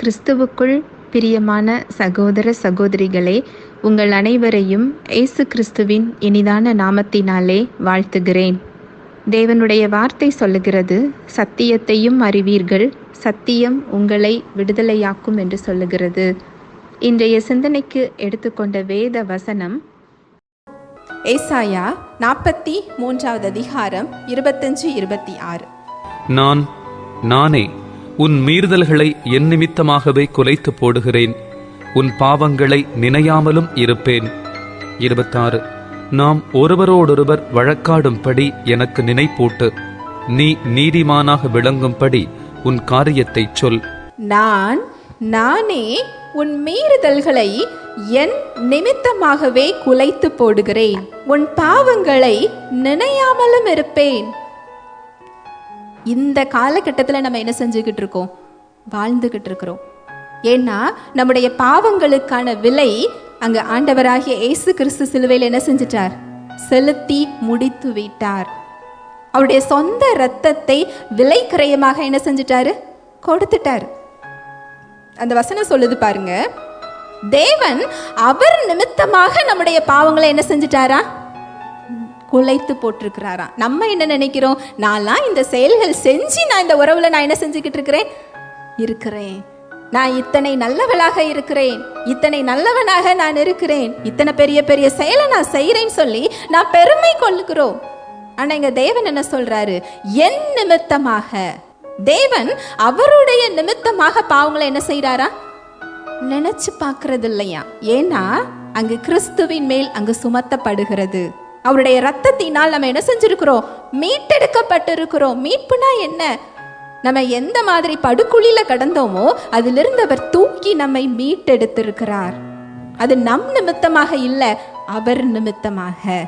கிறிஸ்துவுக்குள் பிரியமான சகோதர சகோதரிகளே உங்கள் அனைவரையும் இயேசு கிறிஸ்துவின் இனிதான நாமத்தினாலே வாழ்த்துகிறேன். தேவனுடைய வார்த்தை சொல்லுகிறது சத்தியத்தையும் அறிவீர்கள் சத்தியம் உங்களை விடுதலையாக்கும் என்று சொல்லுகிறது. இன்றைய சிந்தனைக்கு எடுத்துக்கொண்ட வேத வசனம் ஏசாயா நாற்பத்தி மூன்றாவது அதிகாரம் இருபத்தஞ்சு இருபத்தி ஆறு. நான் நானே உன் மீறுதல்களை என் நிமித்தமாகவே குலைத்து போடுகிறேன். உன் பாவங்களை நினையாமலும் இருப்பேன். இருபத்தாறு. நாம் ஒருவரோடொருவர் வழக்காடும்படி எனக்கு நினைப்பூட்டு. நீ நீதிமானாக விளங்கும்படி உன் காரியத்தைச் சொல். நான் நானே உன் மீறுதல்களை என் நிமித்தமாகவே குலைத்து போடுகிறேன். உன் பாவங்களை நினையாமலும் இருப்பேன். இந்த காலகட்டத்தில் நம்ம என்ன செஞ்சுக்கிட்டு இருக்கோம்? வாழ்ந்துகிட்டு இருக்கிறோம். ஏன்னா நம்முடைய பாவங்களுக்கான விலை அங்கே ஆண்டவராகிய இயேசு கிறிஸ்து சிலுவையில் என்ன செஞ்சிட்டார்? செலுத்தி முடித்து விட்டார். அவருடைய சொந்த இரத்தத்தை விலை கிரயமாக என்ன செஞ்சிட்டாரு? கொடுத்துட்டாரு. அந்த வசனம் சொல்லுது பாருங்க. தேவன் அவர் நிமித்தமாக நம்முடைய பாவங்களை என்ன செஞ்சிட்டாரா? குலைத்து போட்டிருக்கிறாராம். நம்ம என்ன நினைக்கிறோம்? நான்லாம் இந்த செயல்கள் செஞ்சு நான் இந்த உறவுல நான் என்ன செஞ்சுக்கிட்டு இருக்கிறேன்? இருக்கிறேன். நான் இத்தனை நல்லவளாக இருக்கிறேன். இத்தனை நல்லவனாக நான் இருக்கிறேன். இத்தனை பெரிய பெரிய செயலை நான் செய்கிறேன்னு சொல்லி நான் பெருமை கொள்ளுகிறோம். ஆனால் எங்கள் தேவன் என்ன சொல்கிறாரு என் நிமித்தமாக. தேவன் அவருடைய நிமித்தமாக பாவங்களை என்ன செய்கிறாரா நினச்சி பார்க்கறது இல்லையா ஏன்னா அங்கு கிறிஸ்துவின் மேல் அங்கு சுமத்தப்படுகிறது. அவருடைய ரத்தத்தினால் நம்ம என்ன செஞ்சிருக்கிறோம்? மீட்டெடுக்கப்பட்டிருக்கிறோம். மீட்புனா என்ன? நம்ம எந்த மாதிரி படுகுழியில கடந்தோமோ அதிலிருந்து அவர் தூக்கி நம்மை மீட்டெடுத்திருக்கிறார். அது நம் நிமித்தமாக இல்லை அவர் நிமித்தமாக.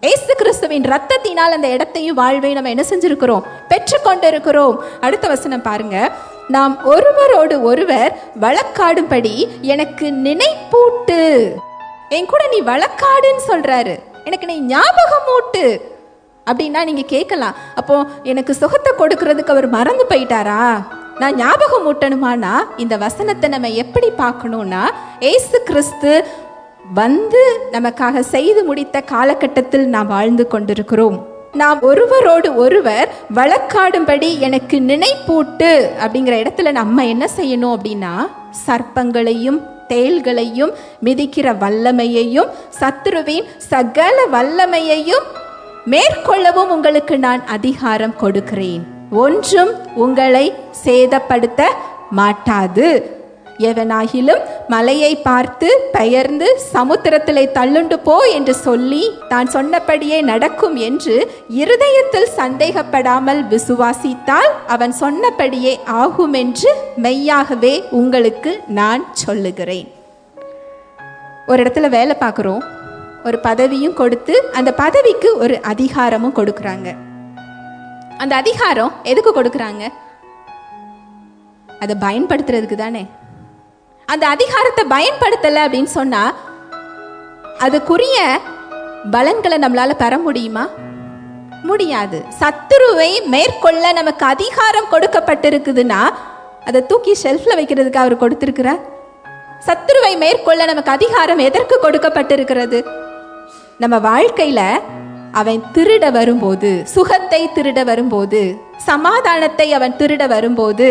ஏசு கிறிஸ்துவின் ரத்தத்தினால் அந்த இடத்தையும் வாழ்வையும் நம்ம என்ன செஞ்சிருக்கிறோம்? பெற்றுக்கொண்டிருக்கிறோம். அடுத்த வசனம் பாருங்க. நாம் ஒருவரோடு ஒருவர் வழக்காடும்படி எனக்கு நினைப்பூட்டு. என் கூட நீ வழக்காடுன்னு சொல்றாரு. எனக்கு நீ ஞாபகம் மூட்டு. அப்படின்னா நீங்க கேட்கலாம். அப்போ எனக்கு சுகத்தை கொடுக்கறதுக்கு அவர் மறந்து போயிட்டாரா? நான் ஞாபகம் ஊட்டணுமானா இந்த வசனத்தை நம்ம எப்படி பார்க்கணும்னா ஏசு கிறிஸ்து வந்து நமக்காக செய்து முடித்த காலகட்டத்தில் நாம் வாழ்ந்து கொண்டிருக்கிறோம். நாம் ஒருவரோடு ஒருவர் வழக்காடும்படி எனக்கு நினைப்பூட்டு. அப்படிங்கிற இடத்துல நம்ம என்ன செய்யணும் அப்படின்னா சர்ப்பங்களையும் தேள்களையும் மிதிக்கிற வல்லமையையும் சத்ருவின் சகல வல்லமையையும் மேற்கொள்ளவும் உங்களுக்கு நான் அதிகாரம் கொடுக்கிறேன். ஒன்றும் உங்களை சேதப்படுத்த மாட்டாது. எவனாகிலும் மலையை பார்த்து பெயர்ந்து சமுத்திரத்திலே தள்ளுண்டு போ என்று சொல்லி தான் சொன்னபடியே நடக்கும் என்று இருதயத்தில் சந்தேகப்படாமல் விசுவாசித்தால் அவன் சொன்னபடியே ஆகும் என்று மெய்யாகவே உங்களுக்கு நான் சொல்லுகிறேன். ஒரு இடத்துல வேலை பார்க்குறோம். ஒரு பதவியும் கொடுத்து அந்த பதவிக்கு ஒரு அதிகாரமும் கொடுக்குறாங்க. அந்த அதிகாரம் எதுக்கு கொடுக்குறாங்க? அதை பயன்படுத்துறதுக்கு தானே. அந்த அதிகாரத்தை பயன்படுத்தலை அப்படின்னு சொன்னா அதுக்குரிய பலன்களை நம்மளால பெற முடியுமா? முடியாது. சத்துருவை மேற்கொள்ள நமக்கு அதிகாரம் கொடுக்கப்பட்டிருக்குதுன்னா அதை தூக்கி ஷெல்ஃப்ல வைக்கிறதுக்கு அவர் கொடுத்திருக்கிறார். சத்துருவை மேற்கொள்ள நமக்கு அதிகாரம் எதற்கு கொடுக்கப்பட்டிருக்கிறது? நம்ம வாழ்க்கையில அவன் திருட வரும்போது சுகத்தை திருட வரும்போது சமாதானத்தை அவன் திருட வரும்போது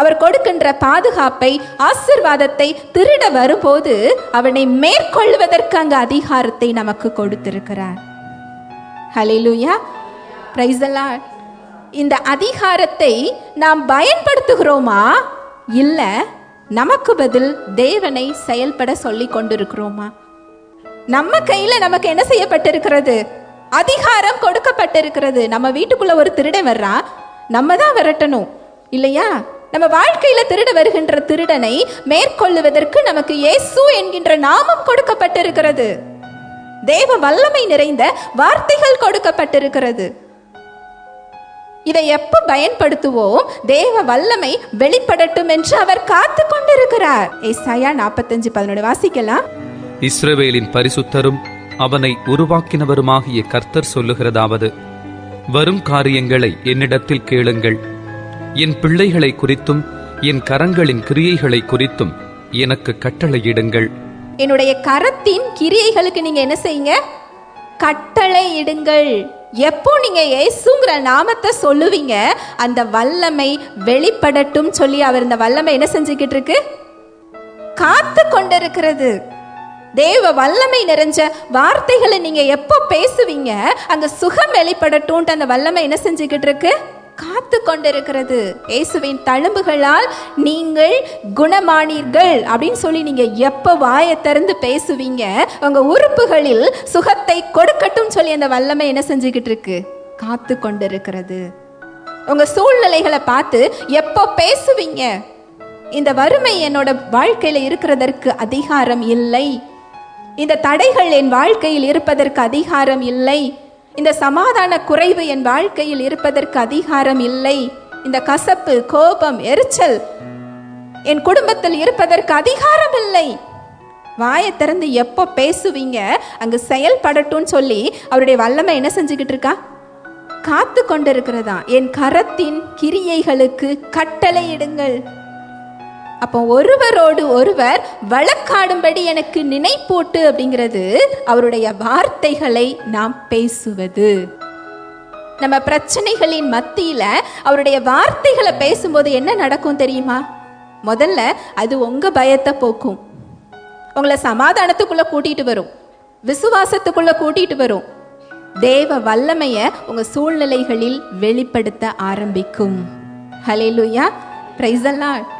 அவர் கொடுக்கின்ற பாதுகாப்பை ஆசிர்வாதத்தை திருட வரும்போது அவனை மேற்கொள்வதற்கு அங்கு அதிகாரத்தை நமக்கு கொடுத்திருக்கிறார். ஹலிலூயா பிரைசலாட் இந்த அதிகாரத்தை நாம் பயன்படுத்துகிறோமா? இல்ல நமக்கு பதில் தேவனை செயல்பட சொல்லி கொண்டிருக்கிறோமா? நம்ம கையில நமக்கு என்ன செய்யப்பட்டிருக்கிறது? அதிகாரம் கொடுக்கப்பட்டிருக்கிறது. நம்ம வீட்டுக்குள்ள ஒரு திருடன் வர்றா நம்ம தான் விரட்டணும். இல்லையா? நம்ம வாழ்க்கையில திருட வருகின்ற திருடனை மேற்கொள்ளுவதற்கு நமக்கு இயேசு என்கின்ற நாமம் கொடுக்கப்பட்டிருக்கிறது. தேவ வல்லமை நிறைந்த வார்த்தைகள் கொடுக்கப்பட்டிருக்கிறது. இதை எப்ப பயன்படுத்துவோம்? தேவ வல்லமை வெளிப்படட்டும் என்று அவர் காத்து கொண்டிருக்கிறார். ஏசாயா நாற்பத்தஞ்சு பதினொன்று வாசிக்கலாம். இஸ்ரவேலின் பரிசுத்தரும் அவனை உருவாக்கினவருமாகிய கர்த்தர் சொல்லுகிறதாவது வரும் காரியங்களை என்னிடத்தில் கேளுங்கள். என் பிள்ளைகளை குறித்தும் என் கரங்களின் கிரியைகளை குறித்தும் எனக்கு கட்டளையிடுங்கள். என்னுடைய கரத்தின் கிரியைகளுக்கு நீங்க என்ன செய்யுங்க? கட்டளை இடுங்கள். எப்போ நீங்க இயேசுங்கிற நாமத்தை சொல்லுவீங்க அந்த வல்லமை வெளிப்படட்டும் சொல்லி அவர் இந்த வல்லமை என்ன செஞ்சுக்கிட்டு இருக்கு காத்து கொண்டிருக்கிறது. தேவ வல்லமை நிறைஞ்ச வார்த்தைகளை நீங்க எப்போ பேசுவீங்க அங்க சுகம் வெளிப்படட்டும்ட்டு அந்த வல்லமை என்ன செஞ்சுக்கிட்டு இருக்கு காத்து கொண்டிருக்கிறது இயேசுவின் தழும்புகளால் நீங்கள் குணமானீர்கள் அப்படின்னு சொல்லி நீங்க எப்போ வாயை திறந்து பேசுவீங்க? உங்க உறுப்புகளில் சுகத்தை கொடுக்கட்டும் சொல்லி அந்த வல்லமை என்ன செஞ்சுக்கிட்டு இருக்கு? காத்து கொண்டிருக்கிறது உங்க சூழ்நிலைகளை பார்த்து எப்போ பேசுவீங்க? இந்த வறுமை என்னோட வாழ்க்கையில இருக்கிறதற்கு அதிகாரம் இல்லை. இந்த தடைகள் என் வாழ்க்கையில் இருப்பதற்கு அதிகாரம் இல்லை. இந்த சமாதான குறைவு என் வாழ்க்கையில் இருப்பதற்கு அதிகாரம் இல்லை. இந்த கசப்பு கோபம் எரிச்சல் என் குடும்பத்தில் இருப்பதற்கு அதிகாரம் இல்லை. வாயை திறந்து எப்போ பேசுவீங்க? அங்கு செயல்படட்டும்னு சொல்லி அவருடைய வல்லமை என்ன செஞ்சுக்கிட்டு இருக்கா? காத்து கொண்டிருக்கிறதா? என் கரத்தின் கிரியைகளுக்கு கட்டளையிடுங்கள் அப்போ ஒருவரோடு ஒருவர் வழக்காடும்படி எனக்கு நினைப்பூட்டு அப்படிங்கிறது அவருடைய வார்த்தைகளை நாம் பேசுவது. நம்ம பிரச்சனைகளின் மத்தியில அவருடைய வார்த்தைகளை பேசும்போது என்ன நடக்கும் தெரியுமா? முதல்ல அது உங்க பயத்தை போக்கும். உங்களை சமாதானத்துக்குள்ள கூட்டிட்டு வரும். விசுவாசத்துக்குள்ள கூட்டிட்டு வரும். தேவ வல்லமைய உங்க சூழ்நிலைகளில் வெளிப்படுத்த ஆரம்பிக்கும். ஹலேலுயா பிரைசல்லாட்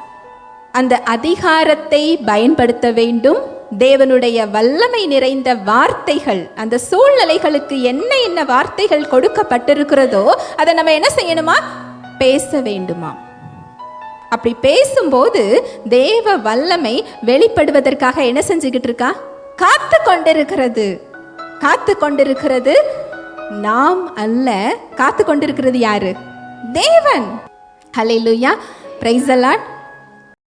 அந்த அதிகாரத்தை பயன்படுத்த வேண்டும். தேவனுடைய வல்லமை நிறைந்த வார்த்தைகள் அந்த சூழ்நிலைகளுக்கு என்ன என்ன வார்த்தைகள் கொடுக்கப்பட்டிருக்கிறதோ அதை நம்ம என்ன செய்யணுமா? பேச வேண்டுமா? அப்படி பேசும்போது தேவ வல்லமை வெளிப்படுவதற்காக என்ன செஞ்சுக்கிட்டு இருக்கா? காத்து கொண்டிருக்கிறது. காத்து கொண்டிருக்கிறது நாம் அல்ல காத்து கொண்டிருக்கிறது யாரு? தேவன். ஹalleluya பிரைஸ் அலாட்